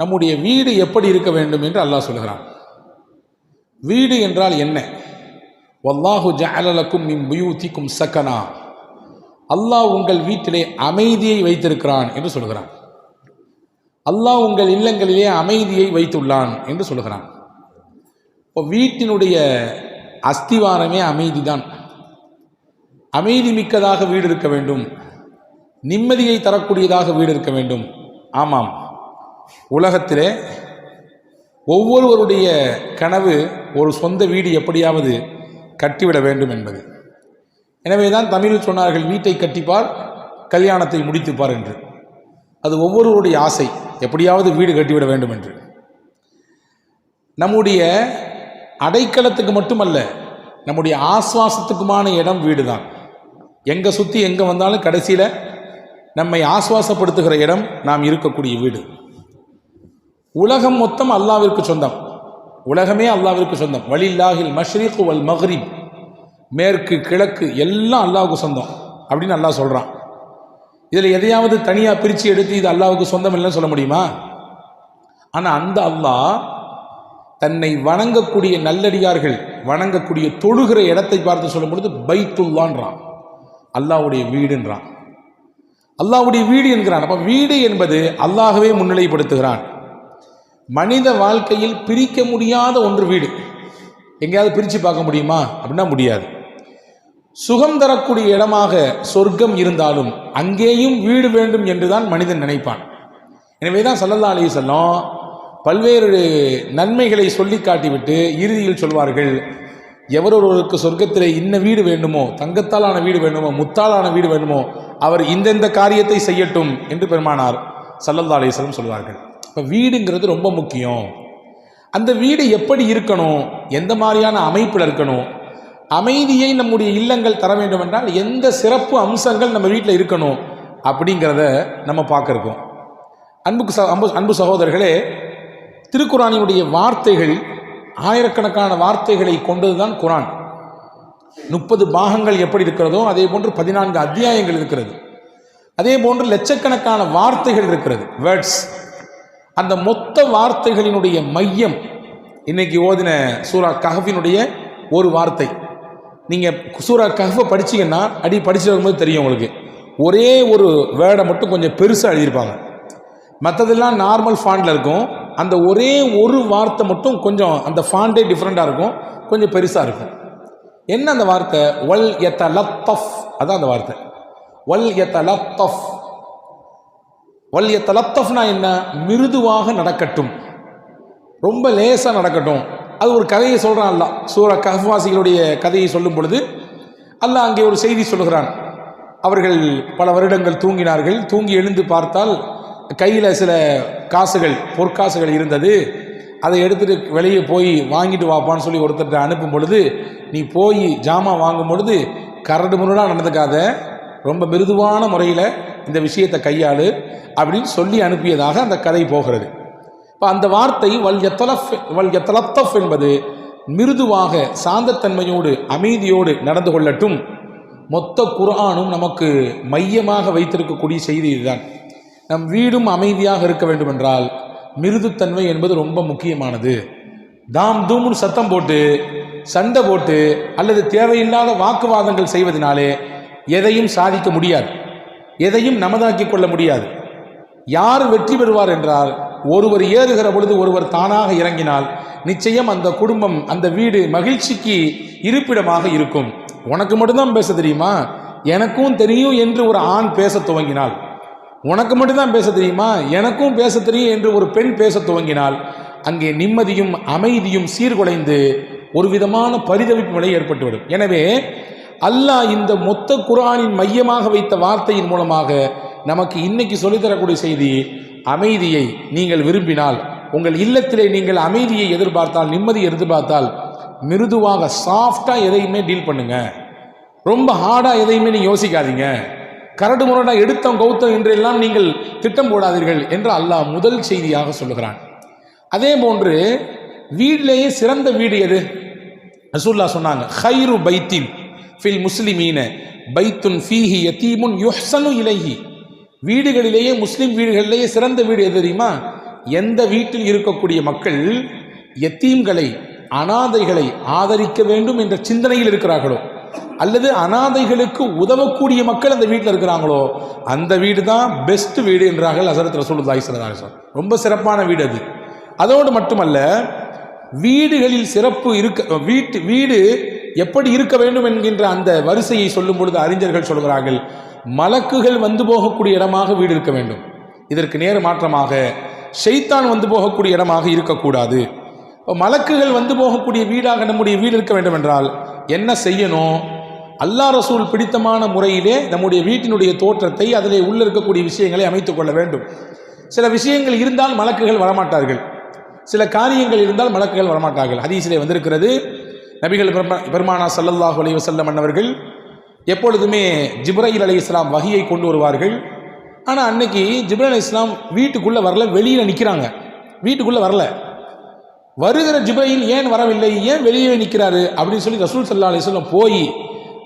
நம்முடைய வீடு எப்படி இருக்க வேண்டும் என்று அல்லாஹ் சொல்கிறான் வீடு என்றால் என்ன? வல்லாஹு ஜஅலலக்கும் மின் புயூத்திக்கும் சக்கனா அல்லாஹ் உங்கள் வீட்டிலே அமைதியை வைத்திருக்கிறான் என்று சொல்கிறான் அல்லாஹ் உங்கள் இல்லங்களிலே அமைதியை வைத்துள்ளான் என்று சொல்கிறான் இப்போ வீட்டினுடைய அஸ்திவாரமே அமைதி தான் அமைதி மிக்கதாக வீடு இருக்க வேண்டும். நிம்மதியை தரக்கூடியதாக வீடு இருக்க வேண்டும். ஆமாம். உலகத்திலே ஒவ்வொருவருடைய கனவு ஒரு சொந்த வீடு எப்படியாவது கட்டிவிட வேண்டும் என்பது. எனவே தான் தமிழில் சொன்னார்கள் வீட்டை கட்டிப்பார் கல்யாணத்தை முடித்துப்பார் என்று. அது ஒவ்வொருவருடைய ஆசை எப்படியாவது வீடு கட்டிவிட வேண்டும் என்று. நம்முடைய அடைக்கலத்துக்கு மட்டுமல்ல நம்முடைய ஆஸ்வாசத்துக்குமான இடம் வீடு தான் எங்கே சுற்றி எங்கே வந்தாலும் கடைசியில் நம்மை ஆஸ்வாசப்படுத்துகிற இடம் நாம் இருக்கக்கூடிய வீடு. உலகம் மொத்தம் அல்லாவிற்கு சொந்தம். உலகமே அல்லாவிற்கு சொந்தம். வலில்லாஹில் மஷ்ரீக் வல் மஹ்ரீப் மேற்கு கிழக்கு எல்லாம் அல்லாவுக்கு சொந்தம் அப்படின்னு அல்லாஹ் சொல்கிறான் இதில் எதையாவது தனியாக பிரித்து எடுத்து இது அல்லாவுக்கு சொந்தம் இல்லைன்னு சொல்ல முடியுமா? ஆனால் அந்த அல்லாஹ் தன்னை வணங்கக்கூடிய நல்லடியார்கள் வணங்கக்கூடிய தொழுகிற இடத்தை பார்த்து சொல்லும் பொழுது பைத்துல்லான்றான். அல்லாவுடைய வீடுன்றான். அல்லாவுடைய வீடு என்கிறான். அப்போ வீடு என்பது அல்லாகவே முன்னிலைப்படுத்துகிறான். மனித வாழ்க்கையில் பிரிக்க முடியாத ஒன்று வீடு. எங்கேயாவது பிரித்து பார்க்க முடியுமா? அப்படின்னா முடியாது. சுகம் தரக்கூடிய இடமாக சொர்க்கம் இருந்தாலும் அங்கேயும் வீடு வேண்டும் என்றுதான் மனிதன் நினைப்பான். எனவே தான் சல்லல்லா அலி செல்லம் பல்வேறு நன்மைகளை சொல்லி காட்டிவிட்டு இறுதியில் சொல்வார்கள் எவரொருவருக்கு சொர்க்கத்தில் இன்ன வீடு வேண்டுமோ தங்கத்தாலான வீடு வேண்டுமோ முத்தாலான வீடு வேண்டுமோ அவர் இந்தெந்த காரியத்தை செய்யட்டும் என்று பெருமானார் சல்லல்லா அலிஸ்லம் சொல்வார்கள். இப்போ வீடுங்கிறது ரொம்ப முக்கியம். அந்த வீடு எப்படி இருக்கணும்? எந்த மாதிரியான அமைப்பில் இருக்கணும்? அமைதியை நம்முடைய இல்லங்கள் தர வேண்டும் என்றால் எந்த சிறப்பு அம்சங்கள் நம்ம வீட்டில் இருக்கணும்? அப்படிங்கிறத நம்ம பார்க்குறோம். அன்புக்கு ச அன்பு அன்பு சகோதரர்களே திருக்குறானினுடைய வார்த்தைகள் ஆயிரக்கணக்கான வார்த்தைகளை கொண்டது தான் குரான். முப்பது பாகங்கள் எப்படி இருக்கிறதோ அதே போன்று பதினான்கு அத்தியாயங்கள் இருக்கிறது. அதே போன்று லட்சக்கணக்கான வார்த்தைகள் இருக்கிறது. வேர்ட்ஸ் அந்த மொத்த வார்த்தைகளினுடைய மையம் இன்னைக்கு ஓதின சூரா கஹஃபினுடைய ஒரு வார்த்தை. நீங்கள் சூரா கஹஃபை படிச்சீங்கன்னா அடி படிச்சுட்டு வரும்போது தெரியும் உங்களுக்கு. ஒரே ஒரு வேர்டை மட்டும் கொஞ்சம் பெருசாக எழுதியிருப்பாங்க. மற்றதெல்லாம் நார்மல் ஃபாண்டில் இருக்கும். அந்த ஒரே ஒரு வார்த்தை மட்டும் கொஞ்சம் அந்த ஃபாண்டே டிஃப்ரெண்ட்டாக இருக்கும். கொஞ்சம் பெருசாக இருக்கும். என்ன அந்த வார்த்தை? வல் எத்த லத்தஃப் அதான் அந்த வார்த்தை. வல் எத்த லத்தஃப் வல்ய தலத்தஃப்னா என்ன? மிருதுவாக நடக்கட்டும். ரொம்ப லேசாக நடக்கட்டும். அது ஒரு கதையை சொல்கிறான் அல்லா சூர கஹ்வாசிகளுடைய கதையை சொல்லும் பொழுது அல்லாஹ் அங்கே ஒரு செய்தி சொல்கிறான் அவர்கள் பல வருடங்கள் தூங்கினார்கள். தூங்கி எழுந்து பார்த்தால் கையில் சில காசுகள் பொற்காசுகள் இருந்தது. அதை எடுத்துகிட்டு வெளியே போய் வாங்கிட்டு வாப்பான்னு சொல்லி ஒருத்தர்கிட்ட அனுப்பும் பொழுது நீ போய் ஜாமான் வாங்கும் பொழுது கரடு முரடாக நடந்துக்காத. ரொம்ப மிருதுவான முறையில் இந்த விஷயத்தை கையாளு அப்படின்னு சொல்லி அனுப்பியதாக அந்த கதை போகிறது. இப்போ அந்த வார்த்தை வல் எத்தலஃப் வல் எத்தலத்தஃப் என்பது மிருதுவாக சாந்தத்தன்மையோடு அமைதியோடு நடந்து கொள்ளட்டும். மொத்த குரானும் நமக்கு மையமாக வைத்திருக்கக்கூடிய செய்தி இதுதான். நம் வீடும் அமைதியாக இருக்க வேண்டுமென்றால் மிருதுத்தன்மை என்பது ரொம்ப முக்கியமானது. தாம் தூம்னு சத்தம் போட்டு சண்டை போட்டு அல்லது தேவையில்லாத வாக்குவாதங்கள் செய்வதனாலே எதையும் சாதிக்க முடியாது. எதையும் நமதாக்கி கொள்ள முடியாது. யார் வெற்றி பெறுவார் என்றால் ஒருவர் ஏறுகிற பொழுது ஒருவர் தானாக இறங்கினால் நிச்சயம் அந்த குடும்பம் அந்த வீடு மகிழ்ச்சிக்கு இருப்பிடமாக இருக்கும். உனக்கு மட்டும்தான் பேச தெரியுமா? எனக்கும் தெரியும் என்று ஒரு ஆண் பேச துவங்கினாள். உனக்கு மட்டும்தான் பேச தெரியுமா? எனக்கும் பேச தெரியும் என்று ஒரு பெண் பேச துவங்கினால் அங்கே நிம்மதியும் அமைதியும் சீர்குலைந்து ஒரு விதமான பரிதவிப்பு நிலை ஏற்பட்டுவிடும். எனவே அல்லாஹ் இந்த மொத்த குரானின் மையமாக வைத்த வார்த்தையின் மூலமாக நமக்கு இன்னைக்கு சொல்லித்தரக்கூடிய செய்தி அமைதியை நீங்கள் விரும்பினால் உங்கள் இல்லத்திலே நீங்கள் அமைதியை எதிர்பார்த்தால் நிம்மதியை எதிர்பார்த்தால் மிருதுவாக சாஃப்டாக எதையுமே டீல் பண்ணுங்க. ரொம்ப ஹார்டாக எதையுமே நீ யோசிக்காதீங்க. கரடு முரடா எடுத்தம் கௌத்தம் என்றெல்லாம் நீங்கள் திட்டம் போடாதீர்கள் என்று அல்லாஹ் முதல் செய்தியாக சொல்லுகிறான். அதே போன்று வீட்டிலேயே சிறந்த வீடு எது? ரசூல்லா சொன்னாங்க ஹைரு பைத்தின். ஃபில் முஸ்லிமீன பைத்துன் ஃபீஹி யத்தீமுன் யுஹ்சனு இலைஹி. வீடுகளிலேயே முஸ்லிம் வீடுகளிலேயே சிறந்த வீடு எது தெரியுமா? எந்த வீட்டில் இருக்கக்கூடிய மக்கள் எத்தீம்களை அனாதைகளை ஆதரிக்க வேண்டும் என்ற சிந்தனையில் இருக்கிறார்களோ? அல்லது அனாதைகளுக்கு உதவக்கூடிய மக்கள் அந்த வீட்டில் இருக்கிறாங்களோ? அந்த வீடு தான் பெஸ்ட் வீடு என்றார்கள் அசரத் ரசூலுல்லாஹி ஸல்லல்லாஹு ரொம்ப சிறப்பான வீடு அது. அதோடு மட்டுமல்ல வீடுகளில் சிறப்பு இருக்க வீட்டு வீடு எப்படி இருக்க வேண்டும் என்கின்ற அந்த வரிசையை சொல்லும் பொழுது அறிஞர்கள் சொல்கிறார்கள் மலக்குகள் வந்து போகக்கூடிய இடமாக வீடு இருக்க வேண்டும். இதற்கு நேர் மாற்றமாக ஷைத்தான் வந்து போகக்கூடிய இடமாக இருக்கக்கூடாது. இப்போ மலக்குகள் வந்து போகக்கூடிய வீடாக நம்முடைய வீடு இருக்க வேண்டும் என்றால் என்ன செய்யணும்? அல்லாஹ் ரசூல் பிடித்தமான முறையிலே நம்முடைய வீட்டினுடைய தோற்றத்தை அதிலே உள்ள இருக்கக்கூடிய விஷயங்களை அமைத்துக் கொள்ள வேண்டும். சில விஷயங்கள் இருந்தால் மலக்குகள் வரமாட்டார்கள். சில காரியங்கள் இருந்தால் மலக்குகள் வரமாட்டார்கள். ஹதீஸிலே வந்திருக்கிறது நபிகள் பெருமா- பெருமானா ஸல்லல்லாஹு அலி வசல்லம் அன்னவர்கள் எப்பொழுதுமே ஜிப்ரையில் அலி இஸ்லாம் வகையை கொண்டு வருவார்கள். ஆனால் அன்னைக்கு ஜிப்ரைல் அலி இஸ்லாம் வீட்டுக்குள்ளே வரல வெளியில் நிற்கிறாங்க வீட்டுக்குள்ளே வரல. வருகிற ஜிப்ரையில் ஏன் வரவில்லை ஏன் வெளியே நிற்கிறாரு அப்படின்னு சொல்லி ரசூல் சல்லா அலிஸ்லாம் போய்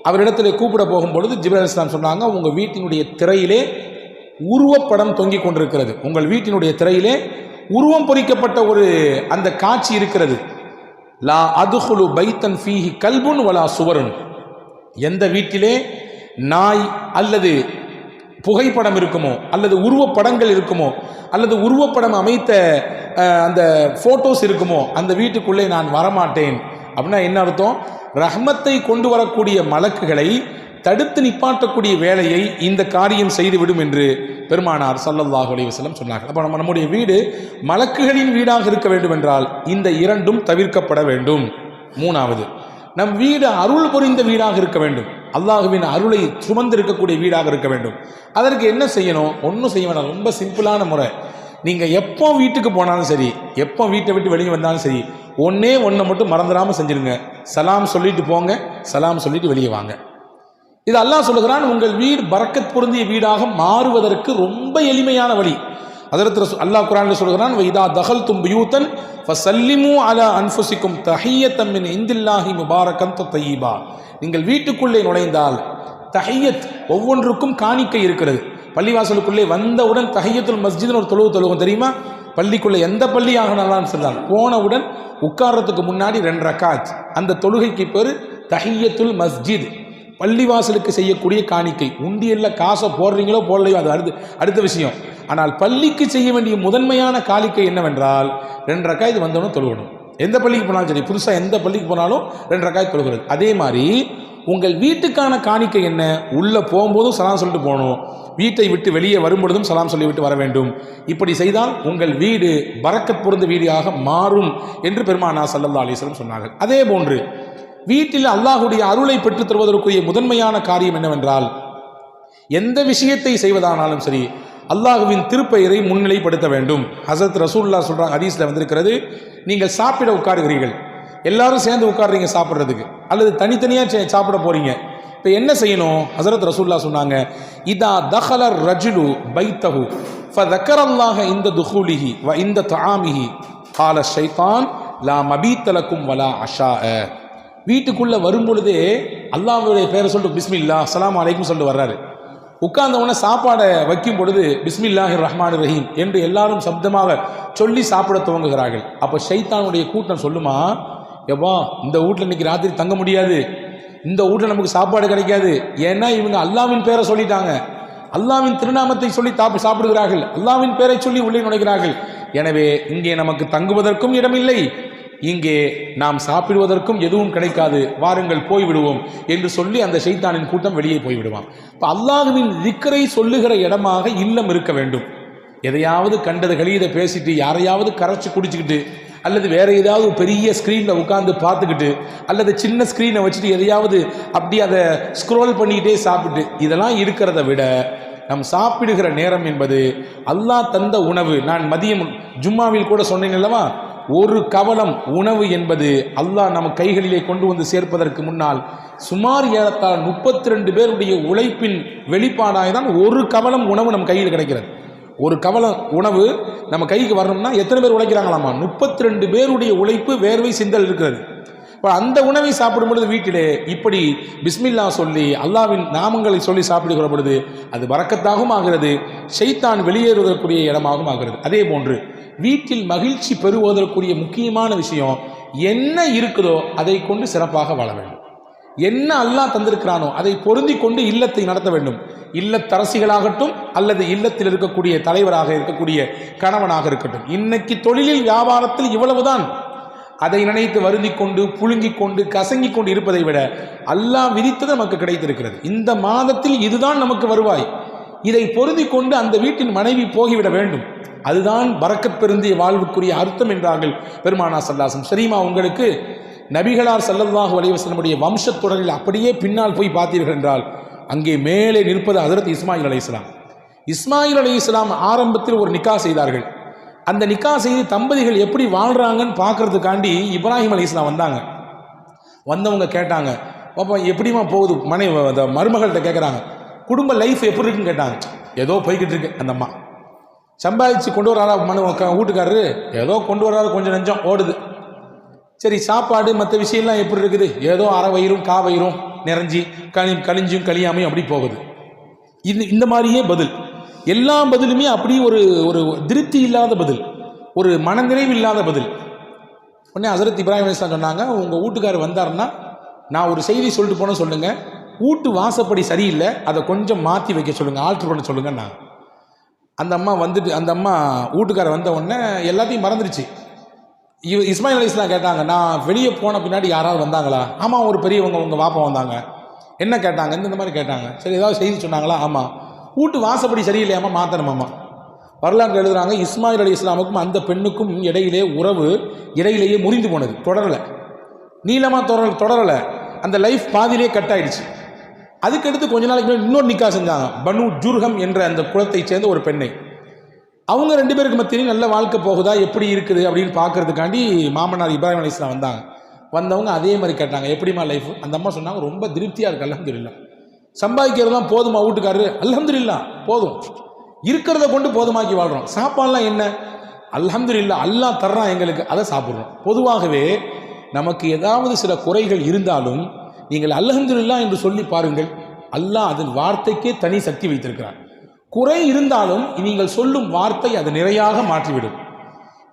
அவரிடத்துல கூப்பிட போகும்பொழுது ஜிப்ரல் அலி இஸ்லாம் சொன்னாங்க உங்கள் வீட்டினுடைய திரையிலே உருவப்படம் தொங்கிக் கொண்டிருக்கிறது. உங்கள் வீட்டினுடைய திரையிலே உருவம் பொறிக்கப்பட்ட ஒரு அந்த காட்சி இருக்கிறது. லா அதுகுலு பைத்தன் ஃபீஹி கல்புன் வலா சுவருன். எந்த வீட்டிலே நாய் அல்லது புகைப்படம் இருக்குமோ அல்லது உருவப்படங்கள் இருக்குமோ அல்லது உருவப்படம் அமைத்த அந்த ஃபோட்டோஸ் இருக்குமோ அந்த வீட்டுக்குள்ளே நான் வரமாட்டேன். அப்படின்னா என்ன அர்த்தம்? ரஹ்மத்தை கொண்டு வரக்கூடிய மலக்குகளை தடுத்து நிப்பாட்டக்கூடிய வேலையை இந்த காரியம் செய்துவிடும் என்று பெருமானார் சல்லல்லாஹ் அலிவசலம் சொன்னார்கள். அப்போ நம்ம நம்முடைய வீடு மலக்குகளின் வீடாக இருக்க வேண்டும் என்றால் இந்த இரண்டும் தவிர்க்கப்பட வேண்டும். மூணாவது நம் வீடு அருள் புரிந்த வீடாக இருக்க வேண்டும். அல்லாஹுவின் அருளை சுமந்து இருக்கக்கூடிய வீடாக இருக்க வேண்டும். அதற்கு என்ன செய்யணும்? ஒன்றும் செய்ய வேணாம். ரொம்ப சிம்பிளான முறை. நீங்கள் எப்போ வீட்டுக்கு போனாலும் சரி எப்போ வீட்டை விட்டு வெளியே வந்தாலும் சரி ஒன்றே ஒன்றை மட்டும் மறந்துடாமல் செஞ்சிருங்க. சலாம் சொல்லிட்டு போங்க சலாம் சொல்லிட்டு வெளியே வாங்க. இது அல்லாஹ் சொல்லுகிறான் உங்கள் வீடு பறக்கத் பொருந்திய வீடாக மாறுவதற்கு ரொம்ப எளிமையான வழி. அதற்கு ரசூ- அல்லாஹ் குரான் சொல்கிறான் இதா தகல் தும் பியூத்தன் ஃபசல்லிமு அலா அன்ஃபுசிக்கும் தஹியத்தம் மின் இந்தில்லாஹி முபாரக்கன் தய்யிபா நீங்கள் வீட்டுக்குள்ளே நுழைந்தால் தஹியத் ஒவ்வொன்றுக்கும் காணிக்கை இருக்கிறது. பள்ளிவாசலுக்குள்ளே வந்தவுடன் தஹியத்துல் மஸ்ஜித்னு ஒரு தொழுவு தொழுவோம் தெரியுமா? பள்ளிக்குள்ளே எந்த பள்ளியாக நல்லான்னு சொல்லலாம் போனவுடன் உட்கார்றதுக்கு முன்னாடி ரெண்டு ரக்காத். அந்த தொழுகைக்கு பேர் தஹியத்துல் மஸ்ஜித். பள்ளிவாசலுக்கு செய்யக்கூடிய காணிக்கை. உண்டியல்ல காசை போடுறீங்களோ போடலையோ அது அடுத்து அடுத்த விஷயம். ஆனால் பள்ளிக்கு செய்ய வேண்டிய முதன்மையான காணிக்கை என்னவென்றால் ரெண்டு ரக்காய் வந்தவனும் தொழுகணும். எந்த பள்ளிக்கு போனாலும் சரி புதுசாக எந்த பள்ளிக்கு போனாலும் ரெண்டு ரக்காய் தொழுகிறது. அதே மாதிரி உங்கள் வீட்டுக்கான காணிக்கை என்ன? உள்ளே போகும்போதும் சலாம் சொல்லிட்டு போகணும். வீட்டை விட்டு வெளியே வரும்பொழுதும் சலாம் சொல்லிவிட்டு வர வேண்டும். இப்படி செய்தால் உங்கள் வீடு பரக்கத் பொருந்த வீடாக மாறும் என்று பெருமானா சல்லல்லா அலிஸ்லம் சொன்னார்கள். அதே போன்று வீட்டில் அல்லாஹுடைய அருளை பெற்றுத் தருவதற்குரிய முதன்மையான காரியம் என்னவென்றால் எந்த விஷயத்தை செய்வதானாலும் சரி அல்லாஹுவின் திருப்பெயரை முன்னிலைப்படுத்த வேண்டும். ஹசரத் ரசூல்லா சொல்கிறாங்க ஹதீஸ்ல வந்திருக்கிறது நீங்கள் சாப்பிட உட்காருகிறீர்கள். எல்லாரும் சேர்ந்து உட்காருறீங்க சாப்பிட்றதுக்கு. அல்லது தனித்தனியாக சாப்பிட போறீங்க. இப்போ என்ன செய்யணும்? ஹசரத் ரசூல்லா சொன்னாங்க இதா தஹலர் ரஜுலு பைத்தஹு ஃபதக்கரல்லாஹ இந்த துஹூலிஹி வ இந்த தாமிஹி கால ஷைத்தான் லா மபீத்தலக்கும் வலா அஷா வீட்டுக்குள்ளே வரும்பொழுதே அல்லாவுடைய பேரை சொல்லிட்டு பிஸ்மில்லா சலாம் அலைக்கும் சொல்லிட்டு வர்றாரு. உட்கார்ந்தவுடனே சாப்பாடை வைக்கும் பொழுது பிஸ்மில்லாஹ் ரஹ்மான் ரஹீம் என்று எல்லாரும் சப்தமாக சொல்லி சாப்பிட துவங்குகிறார்கள். அப்போ ஷைத்தானுடைய கூட்டம் சொல்லுமா எவ்வா இந்த வீட்டில் இன்னைக்கு ராத்திரி தங்க முடியாது. இந்த வீட்டில் நமக்கு சாப்பாடு கிடைக்காது. ஏன்னா இவங்க அல்லாவின் பேரை சொல்லிட்டாங்க. அல்லாவின் திருநாமத்தை சொல்லி தாப்பு சாப்பிடுகிறார்கள். அல்லாவின் பேரை சொல்லி உள்ளே நுழைகிறார்கள். எனவே இங்கே நமக்கு தங்குவதற்கும் இடமில்லை இங்கே நாம் சாப்பிடுவதற்கும் எதுவும் கிடைக்காது வாருங்கள் போய்விடுவோம் என்று சொல்லி அந்த ஷைத்தானின் கூட்டம் வெளியே போய்விடுவான். இப்போ அல்லாஹுவின் திக்கரை சொல்லுகிற இடமாக இல்லம் இருக்க வேண்டும். எதையாவது கண்டது கழியதை பேசிட்டு யாரையாவது கரைச்சி குடிச்சுக்கிட்டு அல்லது வேற ஏதாவது பெரிய ஸ்க்ரீனில் உட்காந்து பார்த்துக்கிட்டு அல்லது சின்ன ஸ்க்ரீனை வச்சுட்டு எதையாவது அப்படி அதை ஸ்க்ரோல் பண்ணிக்கிட்டே சாப்பிட்டு இதெல்லாம் இருக்கிறத விட நம் சாப்பிடுகிற நேரம் என்பது அல்லாஹ் தந்த உணவு. நான் மதியம் ஜும்மாவில் கூட சொன்னேன் அல்லவா? ஒரு கவலம் உணவு என்பது அல்லாஹ் நம்ம கைகளிலே கொண்டு வந்து சேர்ப்பதற்கு முன்னால் சுமார் ஏறத்தாழ் முப்பத்தி ரெண்டு பேருடைய உழைப்பின் வெளிப்பாடாக தான் ஒரு கவலம் உணவு நம்ம கையில் கிடைக்கிறது. ஒரு கவலம் உணவு நம்ம கைக்கு வரணும்னா எத்தனை பேர் உழைக்கிறாங்களாமா முப்பத்தி ரெண்டு பேருடைய உழைப்பு வேர்வை சிந்தல் இருக்கிறது. இப்போ அந்த உணவை சாப்பிடும் பொழுது வீட்டிலே இப்படி பிஸ்மில்லா சொல்லி அல்லாவின் நாமங்களை சொல்லி சாப்பிடுகிற பொழுது அது வரக்கத்தாகவும் ஆகிறது ஷைத்தான் வெளியேறுவதற்குரிய இடமாகவும் ஆகிறது. அதே போன்று வீட்டில் மகிழ்ச்சி பெறுவதற்குரிய முக்கியமான விஷயம் என்ன இருக்குதோ அதை கொண்டு சிறப்பாக வாழ வேண்டும். என்ன அல்லாஹ் தந்திருக்கிறானோ அதை பொருந்தி கொண்டு இல்லத்தை நடத்த வேண்டும். இல்லத்தரசிகளாகட்டும் அல்லது இல்லத்தில் இருக்கக்கூடிய தலைவராக இருக்கக்கூடிய கணவனாக இருக்கட்டும். இன்னைக்கு தொழிலில் வியாபாரத்தில் இவ்வளவுதான். அதை நினைத்து வருந்தி கொண்டு புழுங்கி கொண்டு கசங்கிக் கொண்டு இருப்பதை விட அல்லாஹ் விதித்தது நமக்கு கிடைத்திருக்கிறது. இந்த மாதத்தில் இதுதான் நமக்கு வருவாய். இதை பொருந்தி கொண்டு அந்த வீட்டின் மனைவி போகிவிட வேண்டும். அதுதான் பறக்கத் பெருந்திய வாழ்வுக்குரிய அர்த்தம் என்றார்கள் பெருமானா சல்லாசம். சரிமா உங்களுக்கு நபிகளார் செல்லதாக அலைஹி வஸல்லமுடைய வம்சத் தொடரில் அப்படியே பின்னால் போய் பார்த்தீர்கள் என்றால் அங்கே மேலே நிற்பது ஹஜரத் இஸ்மாயில் அலைஹிஸ்ஸலாம் இஸ்மாயில் அலைஹிஸ்ஸலாம் ஆரம்பத்தில் ஒரு நிக்கா செய்தார்கள். அந்த நிக்கா செய்து தம்பதிகள் எப்படி வாழ்றாங்கன்னு பார்க்கறதுக்காண்டி இப்ராஹிம் அலைஹிஸ்ஸலாம் வந்தாங்க. வந்தவங்க கேட்டாங்க பாப்பா எப்படிம்மா போகுது? மனை அந்த மருமகள்கிட்ட கேட்குறாங்க குடும்ப லைஃப் எப்படி இருக்குன்னு கேட்டாங்க. ஏதோ போய்கிட்டு இருக்கு அந்த அம்மா. சம்பாதிச்சு கொண்டு வராரா மனு க- வீட்டுக்காரரு? ஏதோ கொண்டு வராரு கொஞ்சம் நெஞ்சம் ஓடுது. சரி சாப்பாடு மற்ற விஷயம்லாம் எப்படி இருக்குது? ஏதோ அரை வயிறும் கா வயிறும் நிறைஞ்சி கனி கழிஞ்சும் கழியாமையும் அப்படி போகுது. இது இந்த மாதிரியே பதில். எல்லா பதிலுமே அப்படி ஒரு ஒரு திருப்தி இல்லாத பதில். ஒரு மனநிறைவு இல்லாத பதில். உடனே ஹசரத் இப்ராஹிம் அலிஸ்லாம் சொன்னாங்க உங்கள் வீட்டுக்காரர் வந்தாருன்னா நான் ஒரு செய்தி சொல்லிட்டு போன சொல்லுங்கள் வீட்டு வாசப்படி சரியில்லை. அதை கொஞ்சம் மாற்றி வைக்க சொல்லுங்கள் ஆல்ட்ரு பண்ண சொல்லுங்கள் நான் அந்த அம்மா வந்துட்டு அந்த அம்மா வீட்டுக்காரர் வந்த உடனே எல்லாத்தையும் மறந்துடுச்சு இவ இஸ்மாயில் அலிஸ்லாம் கேட்டாங்க நான் வெளியே போன பின்னாடி யாராவது வந்தாங்களா? ஆமாம் ஒரு பெரியவங்க உங்கள் வாப்பா வந்தாங்க. என்ன கேட்டாங்க? இந்த இந்த மாதிரி கேட்டாங்க. சரி ஏதாவது செய்தி சொன்னாங்களா? ஆமாம் வீட்டு வாசப்படி சரியில்லையாமா மாற்றணுமாம்மா வரலாற்று எழுதுறாங்க இஸ்மாயில் அலி இஸ்லாமுக்கும் அந்த பெண்ணுக்கும் இடையிலே உறவு இடையிலேயே முறிந்து போனது தொடரலை. நீளமாக தொடர தொடரலை. அந்த லைஃப் பாதியிலே கட் ஆயிடுச்சு. அதுக்கடுத்து கொஞ்ச நாளைக்கு முன்னாடி இன்னொரு நிக்கா செஞ்சாங்க. பனு ஜுர்ஹம் என்ற அந்த குலத்தை சேர்ந்த ஒரு பெண்ணை. அவங்க ரெண்டு பேருக்கு மத்தியிலையும் நல்ல வாழ்க்கை போகுதா எப்படி இருக்குது அப்படின்னு பார்க்கறதுக்காண்டி மாமனார் இப்ராஹிம் அலி இஸ்லாம் வந்தாங்க. வந்தவங்க அதே மாதிரி கேட்டாங்க எப்படிம்மா லைஃப்? அந்த அம்மா சொன்னாங்க ரொம்ப திருப்தியாக இருக்கு அலமதுல்லா சம்பாதிக்கிறதுலாம் போதுமா வீட்டுக்காரரு? அலமதுல்லா போதும். இருக்கிறத கொண்டு போதுமாக்கி வாழ்கிறோம் சாப்பாடுலாம் என்ன? அலமதுல்லா அல்லாஹ் தர்றான் எங்களுக்கு அதை சாப்பிட்றோம். பொதுவாகவே நமக்கு ஏதாவது சில குறைகள் இருந்தாலும் நீங்கள் அல்லஹந்துல்லா என்று சொல்லி பாருங்கள். அல்லாஹ் அதன் வார்த்தைக்கே தனி சக்தி வைத்திருக்கிறார் குறை இருந்தாலும் நீங்கள் சொல்லும் வார்த்தை அதை நிறையாக மாற்றிவிடும்.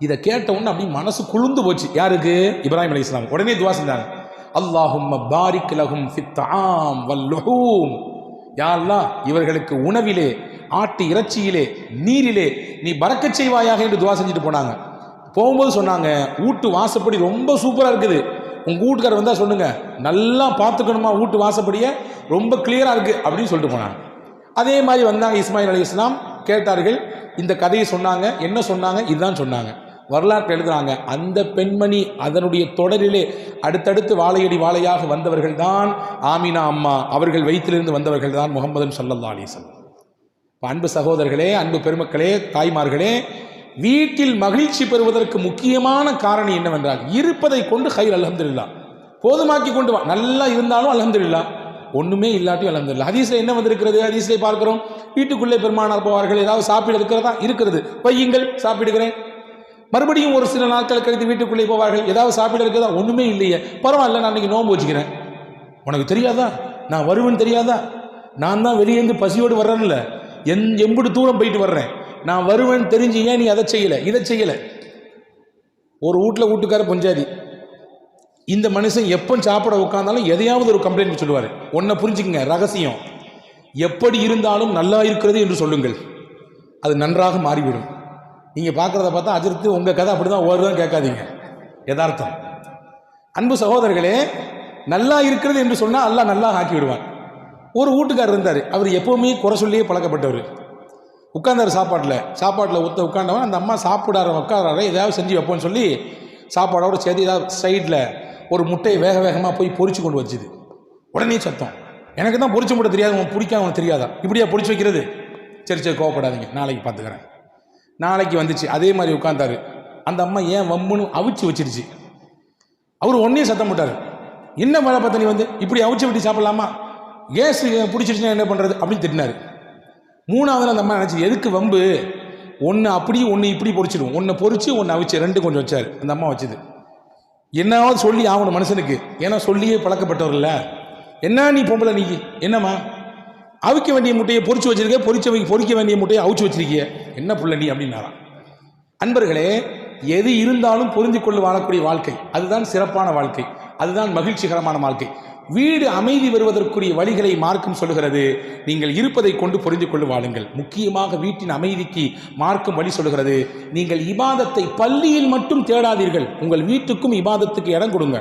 இதை கேட்டவுடனே அப்படி மனசு குளிர்ந்து போச்சு. யாருக்கு? இப்ராஹிம் அலி இஸ்லாம் உடனே துவா செஞ்சாங்க. அல்லாஹும் பாரிக் லஹும் ஃபித்தாம் வல்லுஹூம் யாரெல்லாம் இவர்களுக்கு உணவிலே ஆட்டு இறைச்சியிலே நீரிலே நீ பறக்க செய்வாயாக என்று துவா செஞ்சுட்டு போனாங்க. போகும்போது சொன்னாங்க வீட்டு வாசப்படி ரொம்ப சூப்பராக இருக்குது. உங்கள் வீட்டுக்காரர் வந்தால் சொல்லுங்க. நல்லா பார்த்துக்கணுமா வீட்டு வாசப்படியே? ரொம்ப கிளியராக இருக்குது அப்படின்னு சொல்லிட்டு போனாங்க. அதே மாதிரி வந்தாங்க இஸ்மாயில் அலி இஸ்லாம். கேட்டார்கள் இந்த கதையை சொன்னாங்க. என்ன சொன்னாங்க? இதுதான் சொன்னாங்க. வரலாற்று எழுதுகிறாங்க அந்த பெண்மணி அதனுடைய தொடரிலே அடுத்தடுத்து வாழையடி வாழையாக வந்தவர்கள் தான் ஆமினா அம்மா. அவர்கள் வயிற்றிலிருந்து வந்தவர்கள் தான் முகமது சல்லல்லா அலிசல்லம் அன்பு சகோதரர்களே அன்பு பெருமக்களே தாய்மார்களே வீட்டில் மகிழ்ச்சி பெறுவதற்கு முக்கியமான காரணம் என்னவென்றால் இருப்பதை கொண்டு ஹைர் அலமதுல்லா போதுமாக்கி கொண்டு வா. நல்லா இருந்தாலும் அலமதுல்லா ஒன்றுமே இல்லாட்டி அலமதுல்லா ஹதீஸில் என்ன வந்திருக்கிறது? ஹதீஸ்ல பார்க்குறோம். வீட்டுக்குள்ளே பெருமானார் போவார்கள். ஏதாவது சாப்பிட இருக்கிறதா? இருக்கிறது. பையுங்கள் சாப்பிடுகிறேன். மறுபடியும் ஒரு சில நாட்கள் கழித்து வீட்டுக்குள்ளே போவார்கள். ஏதாவது சாப்பிட இருக்கிறதா? ஒன்றுமே இல்லையே. பரவாயில்ல நான் அன்றைக்கி நோன்பு வச்சுக்கிறேன். உனக்கு தெரியாதா? நான் வருவேன்னு தெரியாதா? நான் தான் வெளியேந்து பசியோடு வர்றேன்ல. என் எம்புடு தூரம் போயிட்டு வர்றேன். நான் வருவேன் தெரிஞ்சு ஏன் நீ அதை செய்யலை இதை செய்யலை? ஒரு வீட்டில் வீட்டுக்கார பொஞ்சாதி இந்த மனுஷன் எப்போ சாப்பிட உட்காந்தாலும் எதையாவது ஒரு கம்ப்ளைண்ட் சொல்லுவார். ஒன்றை புரிஞ்சுக்கங்க ரகசியம். எப்படி இருந்தாலும் நல்லா இருக்கிறது என்று சொல்லுங்கள். அது நன்றாக மாறிவிடும். நீங்கள் பார்க்குறத பார்த்தா அதிர்த்து உங்கள் கதை அப்படி தான் ஓடுதான் கேட்காதீங்க. யதார்த்தம். அன்பு சகோதரர்களே நல்லா இருக்கிறது என்று சொன்னால் அல்லா நல்லா ஆக்கி விடுவான். ஒரு வீட்டுக்காரர் இருந்தார். அவர் எப்போவுமே குறை சொல்லியே பழக்கப்பட்டவர். உட்காந்தார் சாப்பாட்டில். சாப்பாட்டில் ஊற்ற உட்காந்தவன் அந்த அம்மா சாப்பிடாரு உட்காராரு ஏதாவது செஞ்சு வைப்போம்னு சொல்லி சாப்பாடோட சேர்த்து ஏதாவது சைடில் ஒரு முட்டையை வேக வேகமாக போய் பொறிச்சு கொண்டு வச்சுது. உடனே சத்தம். எனக்கு தான் பொரிச்சு முட்டை தெரியாது உனக்கு பிடிக்காம உனக்கு தெரியாதா? இப்படியா பொறிச்சு வைக்கிறது? சரி சரி கோவப்படாதீங்க. நாளைக்கு பார்த்துக்கிறேன் நாளைக்கு வந்துச்சு. அதே மாதிரி உட்காந்தாரு அந்த அம்மா ஏன் வம்புன்னு அவிச்சு வச்சிருச்சு. அவர் ஒன்றையும் சத்தம் போட்டார். என்ன வேலை பார்த்த நீ வந்து? இப்படி அவிச்சு விட்டு சாப்பிடலாமா? கேஸ் பிடிச்சிருச்சுன்னா என்ன பண்ணுறது அப்படின்னு திட்டினார். மூணாவது அந்த அம்மா நினச்சி எதுக்கு வம்பு? ஒன்று அப்படி ஒன்று இப்படி பொரிச்சிடும் ஒன்று பொறிச்சு ஒன்று அவிச்சு ரெண்டு கொஞ்சம் வச்சார். அந்த அம்மா வச்சுது. என்னாவது சொல்லி ஆகணும் மனுஷனுக்கு. ஏன்னா சொல்லியே பழக்கப்பட்டவர்ல. என்ன நீ பொம்பளை நீ? என்னம்மா? அவிக்க வேண்டிய முட்டையை பொரிச்சு வச்சிருக்க பொறிச்ச பொறிக்க பொரிக்க வேண்டிய முட்டையை அவிச்சு வச்சிருக்கிய. என்ன புள்ள நீ? அப்படின்னாராம் அன்பர்களே எது இருந்தாலும் புரிஞ்சு கொண்டு வாழக்கூடிய வாழ்க்கை. அதுதான் சிறப்பான வாழ்க்கை. அதுதான் மகிழ்ச்சிகரமான வாழ்க்கை. வீடு அமைதி வருவதற்குரிய வழிகளை மார்க்கம் சொல்லுகிறது. நீங்கள் இருப்பதை கொண்டு புரிந்து கொண்டு வாழுங்கள். முக்கியமாக வீட்டின் அமைதிக்கு மார்க்கம் வழி சொல்லுகிறது. நீங்கள் இபாதத்தை பள்ளியில் மட்டும் தேடாதீர்கள். உங்கள் வீட்டுக்கும் இபாதத்துக்கு இடம் கொடுங்க.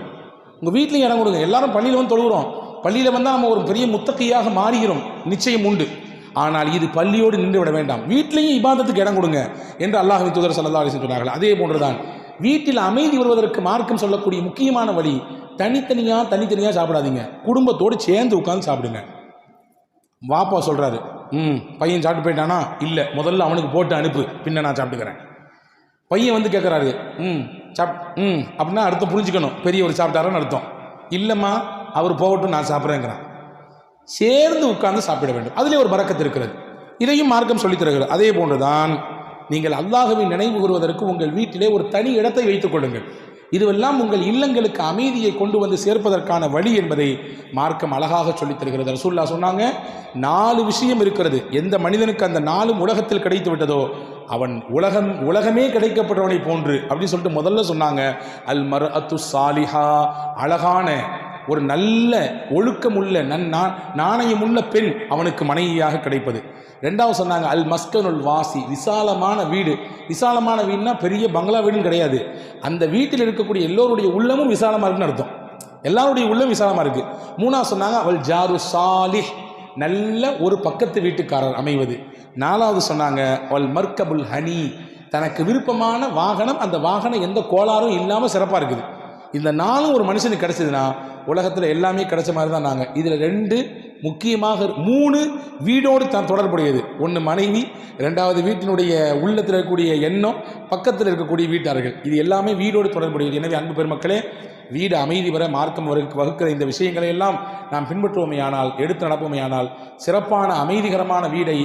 உங்கள் வீட்லையும் இடம் கொடுங்க. எல்லாரும் பள்ளியில் வந்து தொழுகிறோம். பள்ளியில் வந்தால் நம்ம ஒரு பெரிய முத்தகையாக மாறுகிறோம் நிச்சயம் உண்டு. ஆனால் இது பள்ளியோடு நின்று விட வேண்டாம். வீட்லேயும் இபாதத்துக்கு இடம் கொடுங்க. என்று அல்லாஹின் தூதர் சல்லா அலிசன் சொன்னார்கள். அதே போன்றுதான். வீட்டில் அமைதி வருவதற்கு மார்க்கம் சொல்லக்கூடிய முக்கியமான வழி தனித்தனியாக தனித்தனியாக சாப்பிடாதீங்க. குடும்பத்தோடு சேர்ந்து உட்காந்து சாப்பிடுங்க. வாப்பா சொல்கிறாரு ம் பையன் சாப்பிட்டு போயிட்டானா? இல்லை முதல்ல அவனுக்கு போட்டு அனுப்பு பின்ன நான் சாப்பிட்டுக்கிறேன். பையன் வந்து கேட்குறாரு ம் சாப் ம் அப்படின்னா அர்த்தம் புரிஞ்சுக்கணும் பெரியவர் சாப்பிட்டாருன்னு அர்த்தம். இல்லைம்மா அவர் போகட்டும் நான் சாப்பிட்றேங்கிறான். சேர்ந்து உட்கார்ந்து சாப்பிட வேண்டும். அதிலே ஒரு பறக்கத்து இருக்கிறது. இதையும் மார்க்கம் சொல்லித் தருகிறது. அதே போன்றுதான் நீங்கள் அல்லாஹுவை நினைவு கூறுவதற்கு உங்கள் வீட்டிலே ஒரு தனி இடத்தை வைத்துக் கொள்ளுங்கள். இதுவெல்லாம் உங்கள் இல்லங்களுக்கு அமைதியை கொண்டு வந்து சேர்ப்பதற்கான வழி என்பதை மார்க்கம் அழகாக சொல்லித் தருகிறது. ரசூல்லா சொன்னாங்க நாலு விஷயம் இருக்கிறது. எந்த மனிதனுக்கு அந்த நாலும் உலகத்தில் கிடைத்து விட்டதோ அவன் உலகம் உலகமே கிடைக்கப்பட்டவனை போன்று அப்படின்னு சொல்லிட்டு முதல்ல சொன்னாங்க அல் மர் அத்து சாலிஹா அழகான ஒரு நல்ல ஒழுக்கமுள்ள நன் நாணயமுள்ள பெண் அவனுக்கு மனைவியாக கிடைப்பது. ரெண்டாவது சொன்னாங்க அல் மஸ்கனுல் வாசி. விசாலமான வீடு. விசாலமான வீடுனா பெரிய பங்களா வீடுன்னு கிடையாது. அந்த வீட்டில் இருக்கக்கூடிய எல்லோருடைய உள்ளமும் விசாலமாக இருக்குன்னு அர்த்தம். எல்லாருடைய உள்ளம் விசாலமாக இருக்குது மூணாவது சொன்னாங்க அவள் ஜாரு சாலிஹ். நல்ல ஒரு பக்கத்து வீட்டுக்காரர் அமைவது. நாலாவது சொன்னாங்க அவள் மர்கபுல் ஹனி. தனக்கு விருப்பமான வாகனம் அந்த வாகனம் எந்த கோளாறும் இல்லாமல் சிறப்பாக இருக்குது. இந்த நாளும் ஒரு மனுஷனுக்கு கிடைச்சதுன்னா உலகத்தில் எல்லாமே கிடைச்ச மாதிரி தான் நாங்கள் இதில் ரெண்டு முக்கியமாக மூணு வீடோடு தான் தொடர்புடையது. ஒன்று மனைவி ரெண்டாவது வீட்டினுடைய உள்ளத்தில் இருக்கக்கூடிய எண்ணம் பக்கத்தில் இருக்கக்கூடிய வீட்டார்கள். இது எல்லாமே வீடோடு தொடர்புடையது. எனவே அன்பு பெருமக்களே வீடு அமைதி வர மார்க்கம் வகுக்கிற இந்த விஷயங்களை எல்லாம் நாம் பின்பற்றுவோமேயானால் எடுத்து நடப்போமேயானால் சிறப்பான அமைதிகரமான வீடை